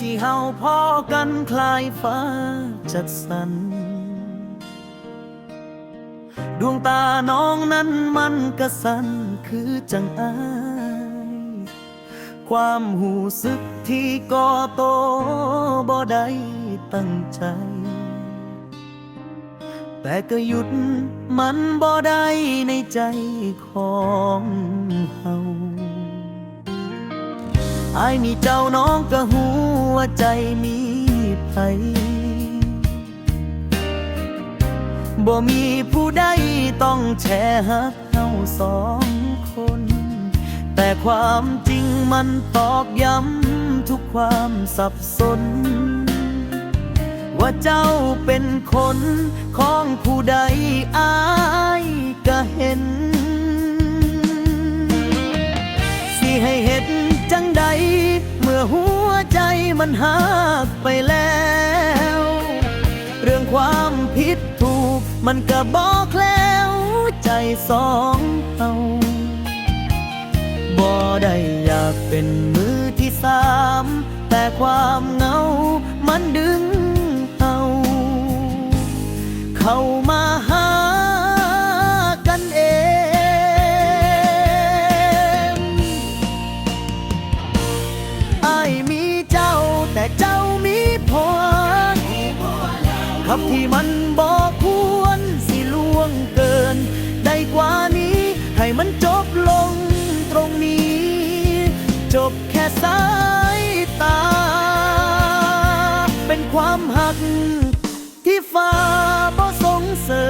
ที่เฮาพอกันคลายฟ้าจัดสรร ดวงตาน้องนั้นมันกระสันคือจังอาย ความหูสึกที่ก่อโตบ่ได้ตั้งใจ แต่ก็หยุดมันบ่ได้ในใจของเฮา อายมีเจ้าน้องก็หัวใจมีไผบ่มีผู้ใดต้องแชร์หักเฮาสองคน แต่ความจริงมันตอกย้ำทุกความสับสน ว่าเจ้าเป็นคนของผู้ใดอายก็เห็น สิให้เห็น จังใด เมื่อหัวใจมันหักไปแล้ว เรื่องความผิดถูก มันก็บอกแล้วใจสองเฮาบ่ได้อยากเป็นมือที่สาม แต่ความ บลงตรงนี้ จบแค่สายตา เป็นความหักที่ฟ้าบ่ส่งเสริ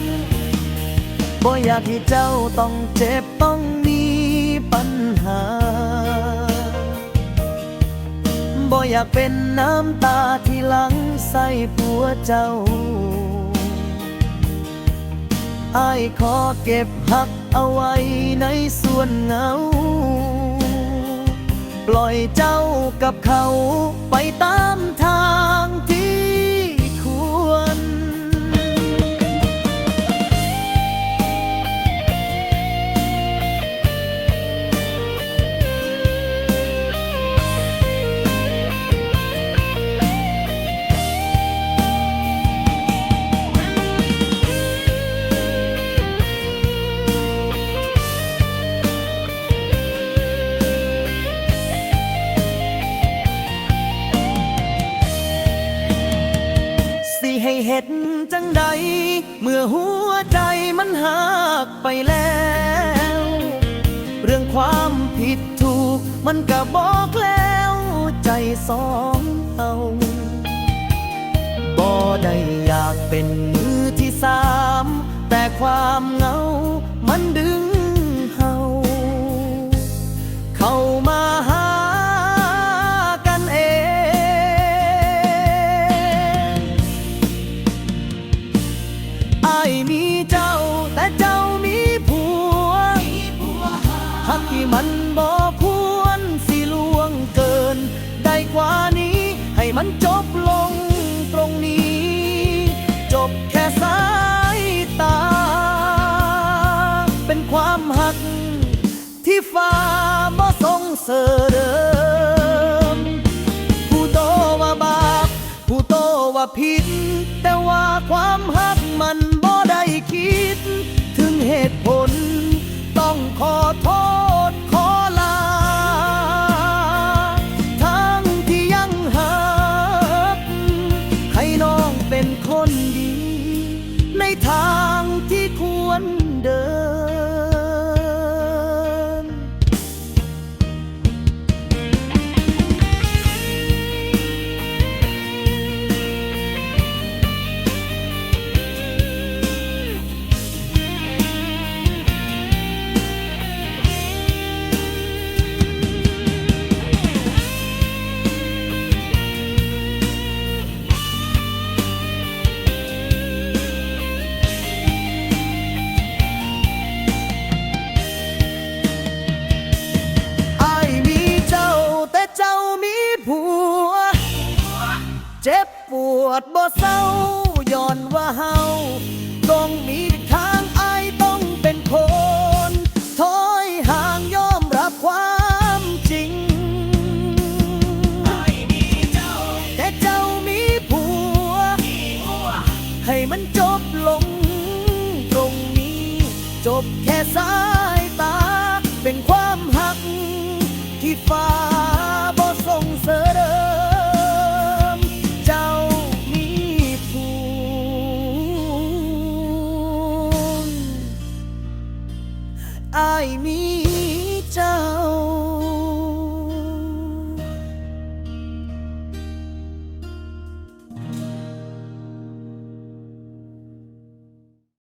มบ่อยากให้เจ้าต้องเจ็บต้องมีปัญหาบ่อยากเป็นน้ำตาที่หลังใส่ผัวเจ้า อายขอเก็บหักเอาไว้ในส่วนเหงา ปล่อยเจ้ากับเขาไปตามทาง เห็ดจังใด เมื่อหัวใจมันหักไปแล้ว เรื่องความผิดถูกมันก็บอกแล้วใจสองเอาบ่ได้อยากเป็นมือที่สาม แต่ความเงามันดึง ความหัก ที่ฟ้าบ่ทรงเสดิมผู้โตว่าบาปผู้โตว่าผิด แต่ว่าความหักมันบ่ได้คิด ถึงเหตุผล ต้องขอโทษขอ ดบ่เศร้าย้อนว่าเฮาต้องมีทางอายต้องเป็นคนถอยห่างยอมรับความจริง แต่เจ้ามีผัว ให้มันจบลงตรงนี้ จบแค่สายตา เป็นความหักที่ฟ้า